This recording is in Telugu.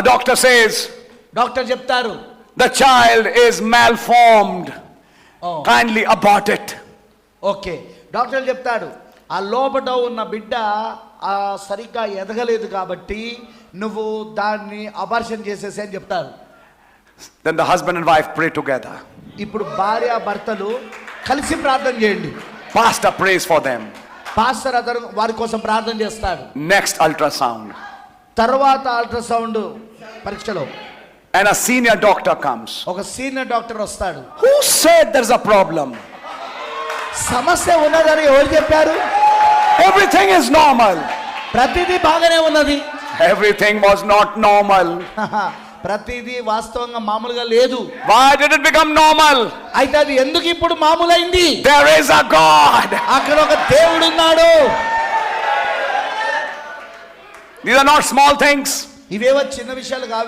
A doctor says డాక్టర్ చెప్తారు the child is malformed. "ఓ, Kindly abort it. Okay doctor చెప్తాడు ఆ లోపట ఉన్న బిడ్డ ఆ సరిగ్గా ఎదగలేదు కాబట్టి నువ్వు దాన్ని అబార్షన్ చేసేసి అని చెప్తారు Then the husband and wife pray together. ఇప్పుడు భార్య భర్తలు కలిసి ప్రార్థన చేయండి Pastor prays for them. Pastor అతను వారి కోసం ప్రార్థన చేస్తాడు Next ultrasound. తర్వాత అల్ట్రాసౌండ్ పరీక్షలో And a senior doctor comes. ఒక సీనియర్ డాక్టర్ వస్తాడు Who said there's a problem? సమస్య ఉన్నదని ఎవరు చెప్పారు Everything is normal. ప్రతిదీ బాగానే ఉన్నది Everything was not normal. ప్రతిదీ వాస్తవంగా మామూలుగా లేదు Why did it become normal? అయితే అది ఎందుకు ఇప్పుడు మామూలైంది There is a God. అక్కడ ఒక దేవుడు ఉన్నాడు These are not small things. ఇవేవో చిన్న విషయాలు కావు